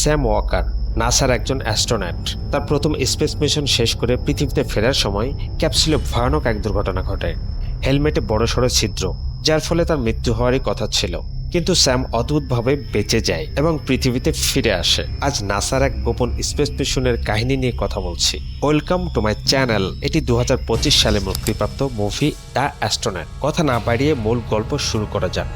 Sam Waker, নাসার একজন astronaut. তার প্রথম স্পেস মিশন শেষ করে পৃথিবীতে ফেরার সময় ক্যাপসুলে ভয়ানক এক দুর্ঘটনা ঘটে। হেলমেটে বড়সড় ছিদ্র, যার ফলে তার মৃত্যু হওয়ারই কথা ছিল। কিন্তু স্যাম অদ্ভুতভাবে বেঁচে যায় এবং পৃথিবীতে ফিরে আসে। আজ নাসার এক গোপন স্পেস মিশনের কাহিনী নিয়ে কথা বলছি। Welcome to my channel. এটি দু হাজার পঁচিশ সালে মুক্তিপ্রাপ্ত মুভি দ্য অ্যাস্ট্রোনট। কথা না বাড়িয়ে মূল গল্প শুরু করা যাক।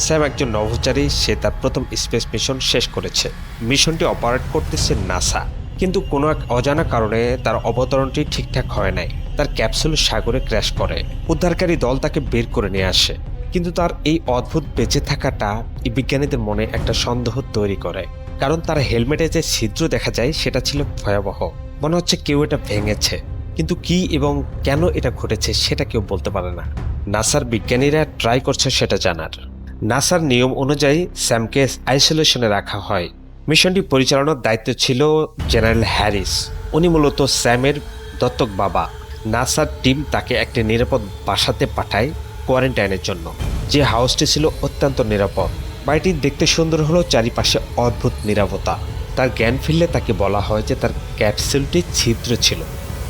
স্যাম একজন নভোচারী, সে তার প্রথম স্পেস মিশন শেষ করেছে। মিশনটি অপারেট করতেছে নাসা। কিন্তু কোনো এক অজানা কারণে তার অবতরণটি ঠিকঠাক হয় নাই। তার ক্যাপসুল সাগরে ক্র্যাশ করে। উদ্ধারকারী দল তাকে বের করে নিয়ে আসে। কিন্তু তার এই অদ্ভুত বেঁচে থাকাটা বিজ্ঞানীদের মনে একটা সন্দেহ তৈরি করে। কারণ তার হেলমেটে যে ছিদ্র দেখা যায়, সেটা ছিল ভয়াবহ। মনে হচ্ছে কেউ এটা ভেঙেছে। কিন্তু কি এবং কেন এটা ঘটেছে, সেটা কেউ বলতে পারে না। নাসার বিজ্ঞানীরা ট্রাই করছে সেটা জানার। নাসার নিয়ম অনুযায়ী স্যামকে আইসোলেশনে রাখা হয়। মিশনটি পরিচালনার দায়িত্ব ছিল জেনারেল হ্যারিস। উনি মূলত স্যামের দত্তক বাবা। নাসার টিম তাকে একটি নিরাপদ বাসাতে পাঠায় কোয়ারেন্টাইনের জন্য। যে হাউসটি ছিল অত্যন্ত নিরাপদ। বাড়িটি দেখতে সুন্দর হলেও চারিপাশে অদ্ভুত নিরাপত্তা তার জ্ঞান ফিরলে তাকে বলা হয় যে তার ক্যাপসুলটি ছিদ্র ছিল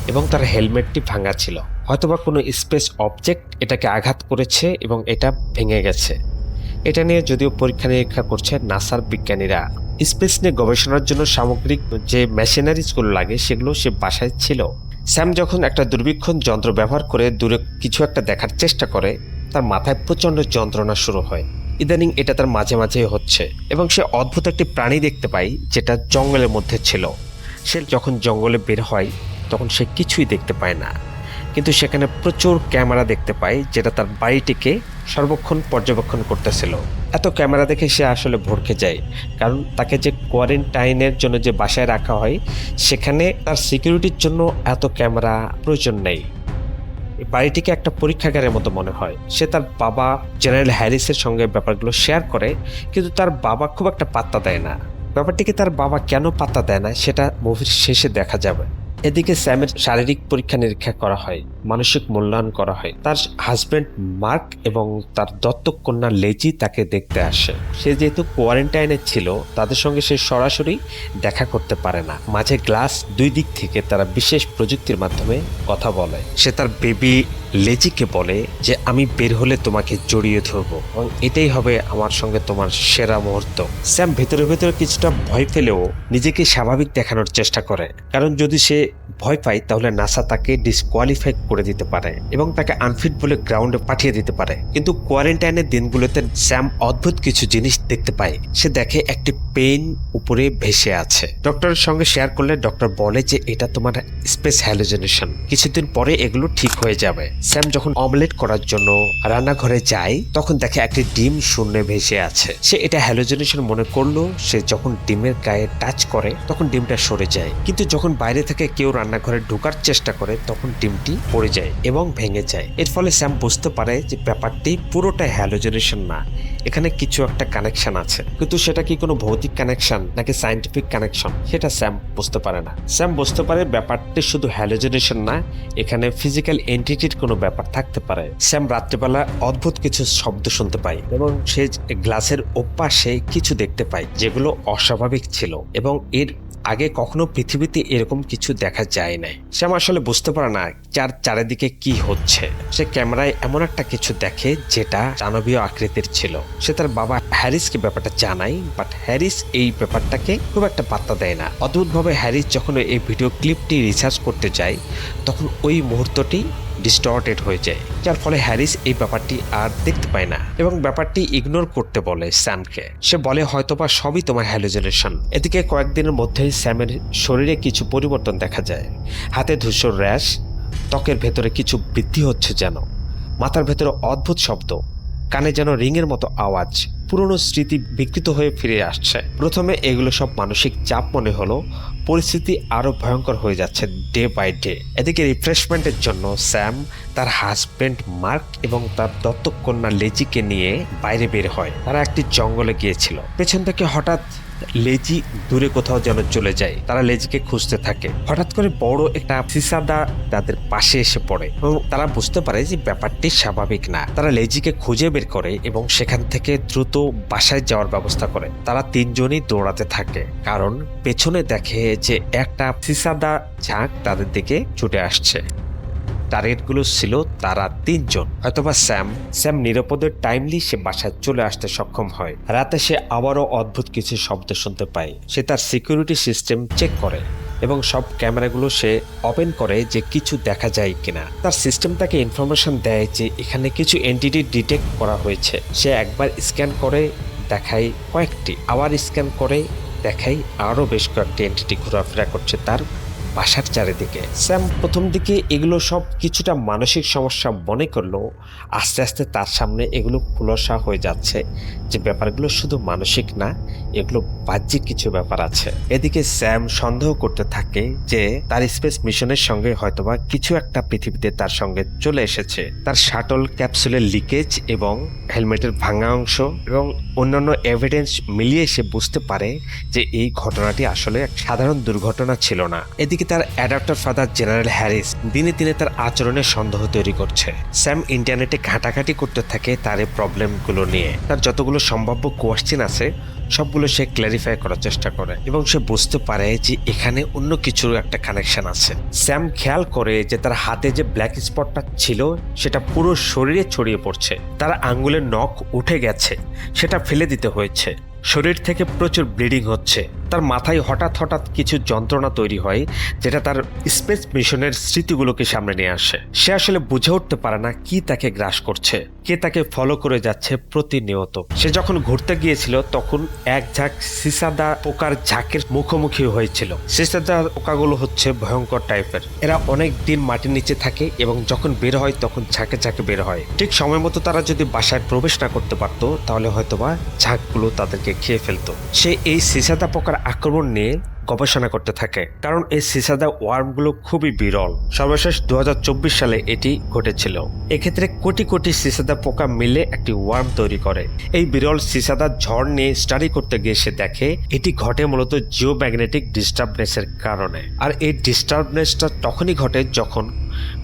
এবং তার হেলমেটটি ভাঙা ছিল। হয়তোবা কোনো স্পেস অবজেক্ট এটাকে আঘাত করেছে এবং এটা ভেঙে গেছে। এটা নিয়ে যদিও পরীক্ষা নিরীক্ষা করছে নাসার বিজ্ঞানীরা। স্পেস নিয়ে গবেষণার জন্য সামগ্রিক যে মেশিনারিজগুলো লাগে, সেগুলো সে বাসায় ছিল। স্যাম যখন একটা দুর্বীক্ষণ যন্ত্র ব্যবহার করে দূরে কিছু একটা দেখার চেষ্টা করে, তার মাথায় প্রচণ্ড যন্ত্রণা শুরু হয়। ইদানিং এটা তার মাঝে মাঝে হচ্ছে এবং সে অদ্ভুত একটি প্রাণী দেখতে পায় যেটা জঙ্গলের মধ্যে ছিল। সে যখন জঙ্গলে বের হয়, তখন সে কিছুই দেখতে পায় না। কিন্তু সেখানে প্রচুর ক্যামেরা দেখতে পায় যেটা তার বাড়িটিকে সর্বক্ষণ পর্যবেক্ষণ করতেছিল। এত ক্যামেরা দেখে সে আসলে ভরকে যায়, কারণ তাকে যে কোয়ারেন্টাইনের জন্য যে বাসায় রাখা হয়, সেখানে তার সিকিউরিটির জন্য এত ক্যামেরা প্রয়োজন নেই। বাড়িটিকে একটা পরীক্ষাগারের মতো মনে হয়। সে তার বাবা জেনারেল হ্যারিসের সঙ্গে ব্যাপারগুলো শেয়ার করে, কিন্তু তার বাবা খুব একটা পাত্তা দেয় না। ব্যাপারটিকে তার বাবা কেন পাত্তা দেয় না, সেটা মুভির শেষে দেখা যাবে। এদিকে স্যামের শারীরিক পরীক্ষা নিরীক্ষা করা হয়, মানসিক মূল্যায়ন করা হয়। তার হাজবেন্ড মার্ক এবং তার দত্তক কন্যা লেজি তাকে দেখতে আসে। সে যেহেতু কোয়ারেন্টাইনে ছিল, তাদের সঙ্গে সে সরাসরি দেখা করতে পারে না। মাঝে গ্লাস দুই দিক থেকে তারা বিশেষ প্রযুক্তির মাধ্যমে কথা বলে। সে তার বেবি লেজিকে বলে যে, আমি বের হলে তোমাকে জড়িয়ে ধরবো এবং এটাই হবে আমার সঙ্গে তোমার সেরা মুহূর্ত। স্যাম ভেতরে ভেতরে কিছুটা ভয় পেলেও নিজেকে স্বাভাবিক দেখানোর চেষ্টা করে। কারণ যদি সে it ভয় পায়, তাহলে নাসা তাকে ডিসকোয়ালিফাই করে দিতে পারে এবং তাকে আনফিট বলে গ্রাউন্ডে পাঠিয়ে দিতে পারে। কিন্তু কোয়ারেন্টাইনের দিনগুলোতে স্যাম অদ্ভুত কিছু জিনিস দেখতে পায়। সে দেখে একটি পেন উপরে ভেসে আছে। ডক্টরের সঙ্গে শেয়ার করলে ডক্টর বলে যে, এটা তোমার স্পেস হ্যালোজেনেশন কিছুদিন পরে এগুলো ঠিক হয়ে যাবে। স্যাম যখন অমলেট করার জন্য রান্নাঘরে যায়, তখন দেখে একটি ডিম শূন্যে ভেসে আছে। সে এটা হ্যালোজেনেশন মনে করল, সে যখন ডিমের গায়ে টাচ করে, তখন ডিমটা সরে যায়। কিন্তু যখন বাইরে থেকে কেউ রান্নাঘরে ঢোকার চেষ্টা করে, তখন ডিমটি পড়ে যায় এবং ভেঙে যায়। এর ফলে স্যাম বুঝতে পারে যে ব্যাপারটি পুরোটাই হ্যালোজেনেশন না। এখানে কিছু একটা কানেকশন আছে। কিন্তু সেটা কি কোনো ভৌতিক কানেকশন নাকি সাইন্টিফিক কানেকশন সেটা স্যাম বুঝতে পারে না। স্যাম বুঝতে পারে ব্যাপারটি শুধু হ্যালোজেনেশন না, এখানে ফিজিক্যাল এন্টিটির কোনো ব্যাপার থাকতে পারে। স্যাম রাত্রেবেলা অদ্ভুত কিছু শব্দ শুনতে পায় এবং সে গ্লাসের ওপাশে কিছু দেখতে পায়, যেগুলো অস্বাভাবিক ছিল এবং এর আগে কখনো পৃথিবীতে এরকম কিছু দেখা যায় নাই। শ্যাম আসলে বুঝতে পারে না যার চারিদিকে কি হচ্ছে। সে ক্যামেরায় এমন একটা কিছু দেখে যেটা দানবীয় আকৃতির ছিল। সে তার বাবা হ্যারিসকে ব্যাপারটা জানায় বাট হ্যারিস এই ব্যাপারটাকে খুব একটা পাত্তা দেয় না। অদ্ভুতভাবে হ্যারিস যখন এই ভিডিও ক্লিপটি রিসার্চ করতে যায়, তখন ওই মুহূর্তটি ডিস্টর্টেড হয়ে যায়। যার ফলে হ্যারিস এই ব্যাপারটি আর দেখতে পায় না এবং ব্যাপারটি ইগনোর করতে বলে স্যামকে। সে বলে, হয়তোবা সবই তোমার হ্যালোজেনেশন এদিকে কয়েকদিনের মধ্যেই স্যামের শরীরে কিছু পরিবর্তন দেখা যায়। হাতে ধূসর র্যাশ, ত্বকের ভেতরে কিছু বৃদ্ধি হচ্ছে যেন। মাথার ভেতরে অদ্ভুত শব্দ, কানে যেন রিংয়ের মতো আওয়াজ। পুরনো স্মৃতি বিকৃত হয়ে ফিরে আসছে। প্রথমে এগুলো সব মানসিক চাপ মনে হলো। পরিস্থিতি আরও ভয়ঙ্কর হয়ে যাচ্ছে ডে বাই ডে এদিকে রিফ্রেশমেন্টের জন্য স্যাম, তার হাজবেন্ড মার্ক এবং তার দত্তক কন্যা লেজিকে নিয়ে বাইরে বের হয়। তারা একটি জঙ্গলে গিয়েছিল। পেছন থেকে হঠাৎ লেজি দূরে কোথাও যেন চলে যায়, তারা লেজিকে খুঁজতে থাকে। হঠাৎ করে বড় একটা সিসাদা তাদের পাশে এসে পড়ে এবং তারা বুঝতে পারে যে ব্যাপারটি স্বাভাবিক না। তারা লেজিকে খুঁজে বের করে এবং সেখান থেকে দ্রুত বাসায় যাওয়ার ব্যবস্থা করে। তারা তিনজনই দৌড়াতে থাকে, কারণ পেছনে দেখে যে একটা সিসাদা ঝাঁক তাদের দিকে ছুটে আসছে। টার্গেটগুলো ছিল তারা তিনজন। হয়তোবা স্যাম স্যাম নিরাপদে টাইমলি সে বাসায় চলে আসতে সক্ষম হয়। রাতে সে আবারও অদ্ভুত কিছু শব্দ শুনতে পায়। সে তার সিকিউরিটি সিস্টেম চেক করে এবং সব ক্যামেরাগুলো সে ওপেন করে যে কিছু দেখা যায় কিনা। তার সিস্টেম তাকে ইনফরমেশন দেয় যে এখানে কিছু এন্টিটি ডিটেক্ট করা হয়েছে। সে একবার স্ক্যান করে দেখায় কয়েকটি। আবার স্ক্যান করে দেখাই আরও বেশ কয়েকটি এন্টিটি ঘোরাফেরা করছে তার বাসার চারিদিকে। স্যাম, প্রথম দিকে এগুলো সব কিছুটা মানসিক সমস্যা মনে করলেও আস্তে আস্তে তার সামনে এগুলো খুলসা হয়ে যাচ্ছে যে ব্যাপারগুলো শুধু মানসিক না, এগুলো বাহ্যিক কিছু ব্যাপার আছে। এদিকে স্যাম সন্দেহ করতে থাকে যে তার স্পেস মিশনের সঙ্গে হয়তোবা কিছু একটা পৃথিবীতে তার সঙ্গে চলে এসেছে। তার শাটল ক্যাপসুলের লিকেজ এবং হেলমেটের ভাঙা অংশ এবং অন্যান্য এভিডেন্স মিলিয়ে সে বুঝতে পারে যে এই ঘটনাটি আসলে এক সাধারণ দুর্ঘটনা ছিল না। এদিকে তার অ্যাডাপ্টার ফাদার জেনারেল হ্যারিস দিনে দিনে তার আচরণে সন্দেহ তৈরি করছে। স্যাম ইন্টারনেটে ঘাটাঘাটি করতে থাকে তার এই প্রবলেমগুলো নিয়ে। তার যতগুলো সম্ভাব্য কোয়েশ্চেন আছে, সবগুলো সে ক্ল্যারিফাই করার চেষ্টা করে এবং সে বুঝতে পারে যে এখানে অন্য কিছুর একটা কানেকশন আছে। স্যাম খেয়াল করে যে তার হাতে যে ব্ল্যাক স্পটটা ছিল, সেটা পুরো শরীরে ছড়িয়ে পড়ছে। তার আঙ্গুলের নখ উঠে গেছে, সেটা ফেলে দিতে হয়েছে। শরীর থেকে প্রচুর ব্লিডিং হচ্ছে। তার মাথায় হঠাৎ হঠাৎ কিছু যন্ত্রণা তৈরি হয়, যেটা তার স্পেস মিশনের স্মৃতিগুলোকে সামনে নিয়ে আসে। সে আসলে বুঝে উঠতে পারে না কি তাকে গ্রাস করছে, কে তাকে ফলো করে যাচ্ছে প্রতিনিয়ত। সে যখন ঘুরতে গিয়েছিল, তখন এক ঝাঁক সিসাদা পোকার ঝাঁকের মুখোমুখি হয়েছিল। সিসাদা পোকাগুলো হচ্ছে ভয়ঙ্কর টাইপের। এরা অনেক দিন মাটির নিচে থাকে এবং যখন বের হয়, তখন ঝাঁকে ঝাঁকে বের হয়। ঠিক সময় মতো তারা যদি বাসায় প্রবেশ না করতে পারতো, তাহলে হয়তোবা ঝাঁকগুলো তাদেরকে খেয়ে ফেলতো। সে এই সিসাদা পোকার আক্রমণ নিয়ে গবেষণা করতে থাকে, কারণ এই সিসাদা ওয়ার্মগুলো খুবই বিরল। সর্বশেষ দু হাজার চব্বিশ সালে এটি ঘটেছিল। এক্ষেত্রে কোটি কোটি সিসাদা পোকা মিলে একটি ওয়ার্ম তৈরি করে। এই বিরল সিসাদা ঝড় নিয়ে স্টাডি করতে গিয়ে সে দেখে, এটি ঘটে মূলত জিও ম্যাগনেটিক ডিস্টার্বনেসের কারণে। আর এই ডিস্টার্বনেসটা তখনই ঘটে যখন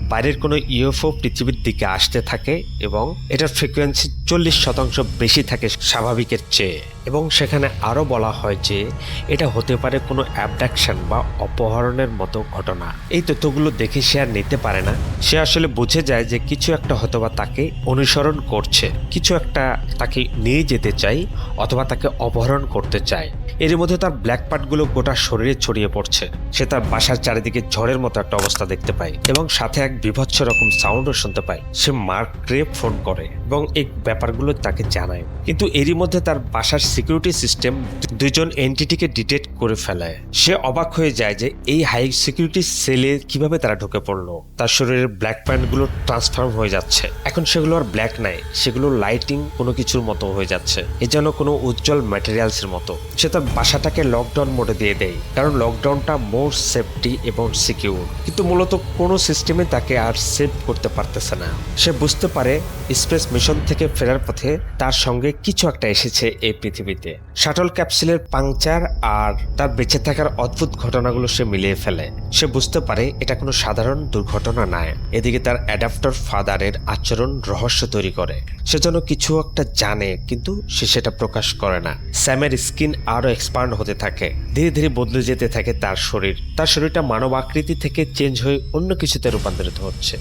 বাইরের কোনো ইউএফও পৃথিবীর দিকে আসতে থাকে এবং এটার ফ্রিকোয়েন্সি চল্লিশ শতাংশ বেশি থাকে স্বাভাবিকের চেয়ে। এবং সেখানে আরও বলা হয় যে এটা হতে পারে কোনো অ্যাবডাকশন বা অপহরণের মতো ঘটনা। এই তথ্যগুলো দেখে সে আর নিতে পারে না। সে আসলে বুঝে যায় যে কিছু একটা হয়তোবা তাকে অনুসরণ করছে, কিছু একটা তাকে নিয়ে যেতে চাই অথবা তাকে অপহরণ করতে চায়। এর মধ্যে তার ব্ল্যাক পার্টগুলো গোটা শরীরে ছড়িয়ে পড়ছে। সে তার বাসার চারিদিকে ঝড়ের মতো একটা অবস্থা দেখতে পায় এবং সাথে এক বিভৎস রকম সাউন্ডও শুনতে পায় সে মার্ক ক্রেপ ফোন করে। এবং এই ব্যাপারগুলো তাকে জানায়। কিন্তু এরই মধ্যে তার বাসার সিকিউরিটি সিস্টেম দুজন এন্টিটিকে ডিটেক্ট করে ফেলায়। সে অবাক হয়ে যায় যে এই হাই সিকিউরিটি সেলে কীভাবে তারা ঢুকে পড়ল? তার শরীরের ব্ল্যাক প্যান্টগুলো ট্রান্সফর্ম হয়ে যাচ্ছে। এখন সেগুলো আর ব্ল্যাক নাই, সেগুলো লাইটিং কোনো কিছুর মতো হয়ে যাচ্ছে। এ যেন কোনো উজ্জ্বল ম্যাটেরিয়ালসের মতো। সে তার বাসাটাকে লকডাউন মোডে দিয়ে দেয়, কারণ লকডাউনটা মোর সেফটি এবং সিকিউর কিন্তু মূলত কোনো সিস্টেমে তাকে আর সেভ করতে পারতেছে না। সে বুঝতে পারে স্পেস মিশন থেকে ফেরার পথে তার সঙ্গে কিছু একটা এসেছে এই পৃথিবীতে। শাটল ক্যাপসুলের পাংচার আর তার বেঁচে থাকার অদ্ভুত ঘটনাগুলো সে মিলিয়ে ফেলে। সে বুঝতে পারে এটা কোনো সাধারণ দুর্ঘটনা নয়। এদিকে তার অ্যাডাপ্টার ফাদারের আচরণ রহস্য তৈরি করে। সে যেন কিছু একটা জানে, কিন্তু সে সেটা প্রকাশ করে না। স্যামের স্কিন আরও এক্সপান্ড হতে থাকে। ধীরে ধীরে বদলে যেতে থাকে তার শরীর। তার শরীরটা মানব আকৃতি থেকে চেঞ্জ হয়ে অন্য কিছুতে রূপান্তরিত হচ্ছে।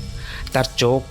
তার চোখ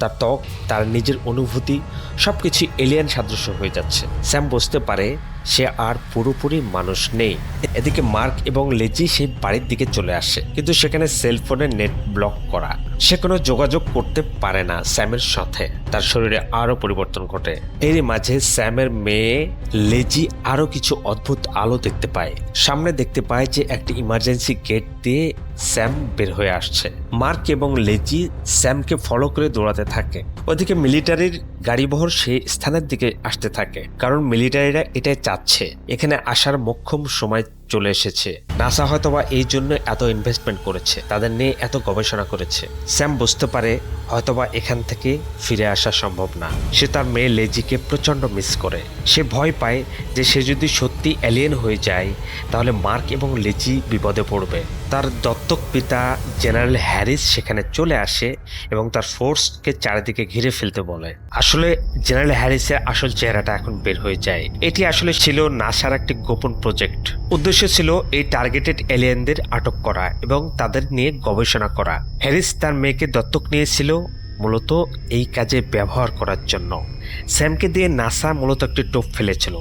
তার ত্বক তার নিজের অনুভূতি সব সবকিছু এলিয়ান সাদৃশ্য হয়ে যাচ্ছে। স্যাম বুঝতে পারে সে আর পুরোপুরি মানুষ নেই। এদিকে মার্ক এবং লেজি সেই বাড়ির দিকে চলে আসে, কিন্তু সেখানে সেলফোনের নেট ব্লক করা। সে কোনো যোগাযোগ করতে পারে না স্যামের সাথে। তার শরীরে আরও পরিবর্তন ঘটে। এরই মাঝে স্যামের মেয়ে লেজি আরও কিছু অদ্ভুত আলো দেখতে পায়। সামনে দেখতে পায় যে একটি ইমার্জেন্সি গেট দিয়ে স্যাম বের হয়ে আসছে। মার্ক এবং লেজি স্যামকে ফলো করে দৌড়াতে থাকে। ওদিকে মিলিটারির গাড়িবহর সেই স্থানের দিকে আসতে থাকে। কারণ মিলিটারিরা এটাই চাচ্ছে। এখানে আসার মোক্ষম সময় চলে এসেছে। নাসা হয়তোবা এই জন্য এত ইনভেস্টমেন্ট করেছে, তাদের নিয়ে এত গবেষণা করেছে। স্যাম বুঝতে পারে হয়তোবা এখান থেকে ফিরে আসা সম্ভব না। সে তার মেয়ে লেজিকে প্রচণ্ড মিস করে। সে ভয় পায় যে সে যদি সত্যি অ্যালিয়েন হয়ে যায়, তাহলে মার্ক এবং লেজি বিপদে পড়বে। তার দত্তক পিতা জেনারেল হ্যারিস সেখানে চলে আসে এবং তার ফোর্সকে চারিদিকে ঘিরে ফেলতে বলে। আসলে জেনারেল হ্যারিসের আসল চেহারাটা এখন বের হয়ে যায়। এটি আসলে ছিল নাসার একটি গোপন প্রজেক্ট উদ্দেশ্য ছিল এই টার্গেটেড এলিয়েনদের আটক করা এবং তাদের নিয়ে গবেষণা করা। হ্যারিস তার মেয়েকে দত্তক নিয়েছিল মূলত এই কাজে ব্যবহার করার জন্য। স্যামকে দিয়ে নাসা মূলত একটি টোপ ফেলেছিল,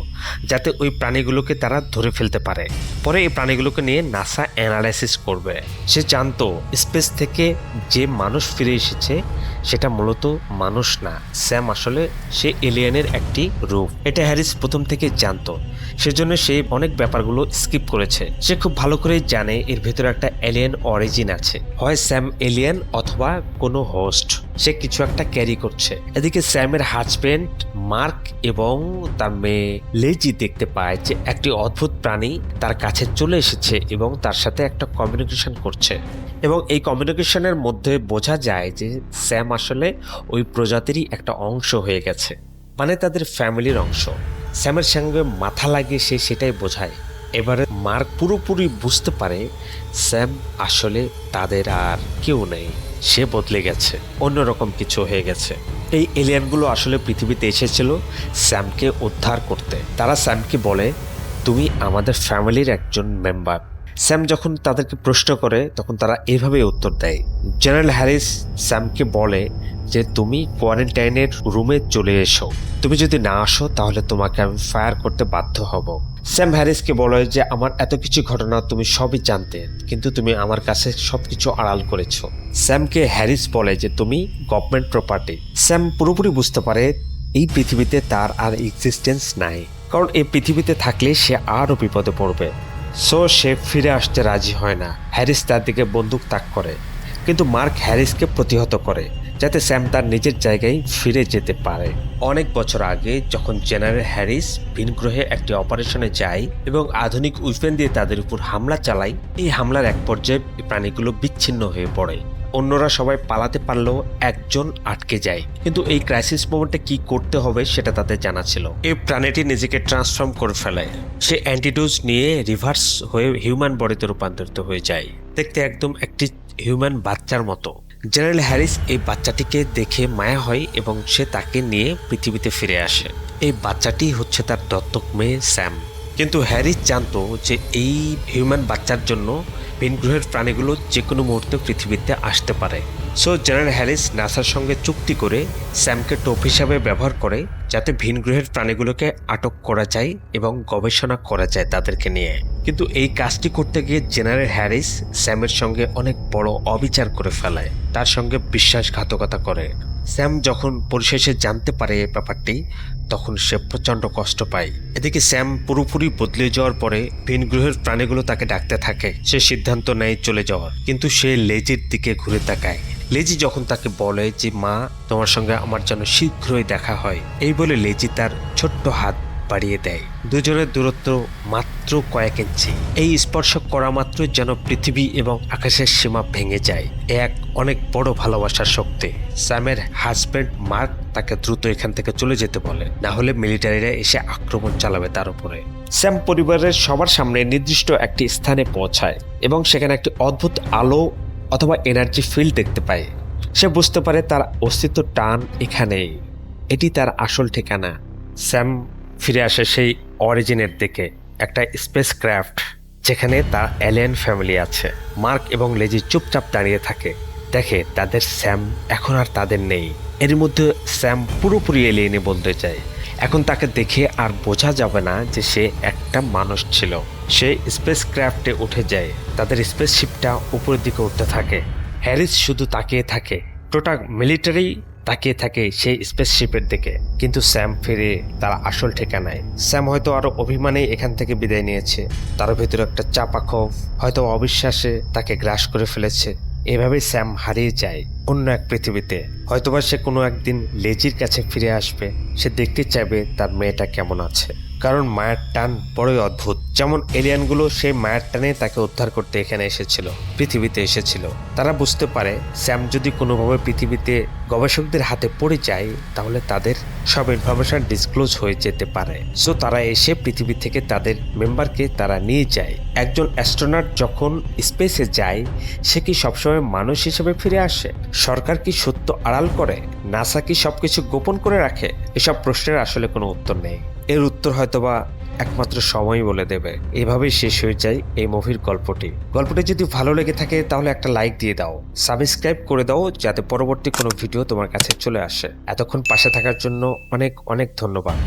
যাতে ওই প্রাণীগুলোকে তারা ধরে ফেলতে পারে। পরে এই প্রাণীগুলোকে নিয়ে নাসা অ্যানালাইসিস করবে। সে জানতো, স্পেস থেকে যে মানুষ ফিরে এসেছে, সেটা মূলত মানুষ না। স্যাম আসলে সে এলিয়েনের একটি রূপ। এটা হ্যারিস প্রথম থেকে জানতো। সেজন্য সে অনেক ব্যাপারগুলো স্কিপ করেছে। সে খুব ভালো করে জানে এর ভেতরে একটা এলিয়েন অরিজিন আছে। হয় স্যাম এলিয়েন অথবা কোনো হোস্ট। সে কিছু একটা ক্যারি করছে। এদিকে স্যামের হাজবেন্ড মার্ক এবং তার মেয়ে লেজি দেখতে পায় যে একটি অদ্ভুত প্রাণী তার কাছে চলে এসেছে এবং তার সাথে একটা কমিউনিকেশন করছে। এবং এই কমিউনিকেশনের মধ্যে বোঝা যায় যে স্যাম আসলে ওই প্রজাতিরই একটা অংশ হয়ে গেছে মানে তাদের ফ্যামিলির অংশ। স্যামের সঙ্গে মাথা লাগিয়ে সে সেটাই বোঝায়। এবারে মার্ক পুরোপুরি বুঝতে পারে স্যাম আসলে তাদের আর কেউ নেই। সে বদলে গেছে, অন্যরকম কিছু হয়ে গেছে। এই এলিয়ানগুলো আসলে পৃথিবীতে এসেছিল স্যামকে উদ্ধার করতে। তারা স্যামকে বলে, তুমি আমাদের ফ্যামিলির একজন মেম্বার। স্যাম যখন তাদেরকে প্রশ্ন করে, তখন তারা এইভাবে উত্তর দেয়। জেনারেল হ্যারিস স্যামকে বলে যে, তুমি কোয়ারেন্টাইনের রুমে চলে এসো। তুমি যদি না আসো, তাহলে তোমাকে আমি ফায়ার করতে বাধ্য হব। স্যাম হ্যারিসকে বলে যে, আমার এত কিছু ঘটনা তুমি সবই জানতে, কিন্তু তুমি আমার কাছে সবকিছু আড়াল করেছ। স্যামকে হ্যারিস বলে যে, তুমি গভর্নমেন্ট প্রপার্টি। স্যাম পুরোপুরি বুঝতে পারে এই পৃথিবীতে তার আর এক্সিস্টেন্স নাই, কারণ এই পৃথিবীতে থাকলে সে আরও বিপদে পড়বে। সো সে ফিরে আসতে রাজি হয় না। হ্যারিস তার দিকে বন্দুক তাক করে, কিন্তু মার্ক হ্যারিসকে প্রতিহত করে। যাতে স্যাম তার নিজের জায়গায় ফিরে যেতে পারে। অনেক বছর আগে যখন জেনারেল হ্যারিস ভিনগ্রহে একটি অপারেশনে যায় এবং আধুনিক উইপেন দিয়ে তাদের উপর হামলা চালায়, এই হামলার এক পর্যায়ে প্রাণীগুলো বিচ্ছিন্ন হয়ে পড়ে। অন্যরা সবাই পালাতে পারলেও একজন আটকে যায়। কিন্তু এই ক্রাইসিস মোমেন্টে কি করতে হবে সেটা তাদের জানা ছিল। এই প্রাণীটি নিজেকে ট্রান্সফর্ম করে ফেলে। সে অ্যান্টিডোজ নিয়ে রিভার্স হয়ে হিউম্যান বডিতে রূপান্তরিত হয়ে যায়। দেখতে একদম একটি হিউম্যান বাচ্চার মতো। জেনারেল হ্যারিস এই বাচ্চাটিকে দেখে মায়া হয় এবং সে তাকে নিয়ে পৃথিবীতে ফিরে আসে। এই বাচ্চাটি হচ্ছে তার দত্তক মেয়ে স্যাম। কিন্তু হ্যারিস জানতো যে এই হিউম্যান বাচ্চার জন্য ভিনগ্রহের প্রাণীগুলো যে কোনো মুহূর্তে পৃথিবীতে আসতে পারে। সো জেনারেল হ্যারিস নাসার সঙ্গে চুক্তি করে স্যামকে টোপ হিসাবে ব্যবহার করে যাতে ভিনগ্রহের প্রাণীগুলোকে আটক করা যায় এবং গবেষণা করা যায় তাদেরকে নিয়ে। কিন্তু এই কাজটি করতে গিয়ে জেনারেল হ্যারিস স্যামের সঙ্গে অনেক বড় অবিচার করে ফেলায় তার সঙ্গে বিশ্বাসঘাতকতা করে। স্যাম যখন পরিশেষে জানতে পারে এই ব্যাপারটি, তখন সে প্রচণ্ড কষ্ট পায়। এদিকে স্যাম পুরোপুরি বদলে যাওয়ার পরে ভিন গ্রহের প্রাণীগুলো তাকে ডাকতে থাকে। সে সিদ্ধান্ত নেয় চলে যাওয়ার, কিন্তু সে লেজের দিকে ঘুরে তাকায়। লেজি যখন তাকে বলে যে, মা, তোমার সঙ্গে আমার যেন শীঘ্রই দেখা হয়, এই বলে লেজি তার ছোট্ট হাত বাড়িয়ে দেয়। দুজনের দূরত্ব মাত্র কয়েক ইঞ্চি। এই স্পর্শ করা মাত্র যেন পৃথিবী এবং আকাশের সীমা ভেঙে যায়। এক অনেক বড় ভালোবাসার শক্তি। স্যামের হাজব্যান্ড মার্ক তাকে দ্রুত এখান থেকে চলে যেতে বলে। না হলে মিলিটারিরা এসে আক্রমণ চালাবে তার উপরে। স্যাম পরিবারের সবার সামনে নির্দিষ্ট একটি স্থানে পৌঁছায় এবং সেখানে একটি অদ্ভুত আলো অথবা এনার্জি ফিল্ড দেখতে পায়। সে বুঝতে পারে তার অস্তিত্ব টান এখানেই। এটি তার আসল ঠিকানা। স্যাম ফিরে আসে সেই অরিজিনের দিকে, একটা স্পেস ক্রাফট যেখানে তার অ্যালিয়ান ফ্যামিলি আছে। মার্ক এবং লেজি চুপচাপ দাঁড়িয়ে থাকে। দেখে তাদের স্যাম এখন আর তাদের নেই। এর মধ্যে স্যাম পুরোপুরি এলিয়েনে বলতে চায়। এখন তাকে দেখে আর বোঝা যাবে না যে সে একটা মানুষ ছিল। সে স্পেস ক্রাফটে উঠে যায়। তাদের স্পেসশিপটা উপরের দিকে উঠতে থাকে। হ্যারিস শুধু তাকিয়ে থাকে। টোটাল মিলিটারি তাকিয়ে থাকে সেই স্পেসশিপের দিকে। কিন্তু স্যাম ফিরে তার আসল ঠিকানায়। স্যাম হয়তো আরও অভিমানেই এখান থেকে বিদায় নিয়েছে। তার ভেতরে একটা চাপা ক্ষোভ, হয়তো অবিশ্বাসে তাকে গ্রাস করে ফেলেছে। এভাবেই স্যাম হারিয়ে যায় অন্য এক পৃথিবীতে। হয়তোবা সে কোনো একদিন লেজির কাছে ফিরে আসবে, সে দেখতে চাইবে তার মেয়েটা কেমন আছে। কারণ মায়ের টান বড়ই অদ্ভুত। যেমন এলিয়ানগুলো সেই মায়ের টানে তাকে উদ্ধার করতে এখানে এসেছিল, পৃথিবীতে এসেছিল। তারা বুঝতে পারে, স্যাম যদি কোনোভাবে পৃথিবীতে গবেষকদের হাতে পড়ে যায়, তাহলে তাদের সব ইনফরমেশন ডিসক্লোজ হয়ে যেতে পারে। সো তারা এসে পৃথিবী থেকে তাদের মেম্বারকে তারা নিয়ে যায়। একজন অ্যাস্ট্রোনট যখন স্পেসে যায়, সে কি সবসময় মানুষ হিসেবে ফিরে আসে? সরকার কি সত্য আড়াল করে? নাসা কি সবকিছু গোপন করে রাখে? এসব প্রশ্নের আসলে কোনো উত্তর নেই। এর উত্তর হয়তোবা একমাত্র সময় বলে দেবে। এভাবেই শেষ হয়ে যায় এই মুভির গল্পটি। গল্পটি যদি ভালো লেগে থাকে, তাহলে একটা লাইক দিয়ে দাও। সাবস্ক্রাইব করে দাও, যাতে পরবর্তী কোনো ভিডিও তোমার কাছে চলে আসে। এতক্ষণ পাশে থাকার জন্য অনেক অনেক ধন্যবাদ।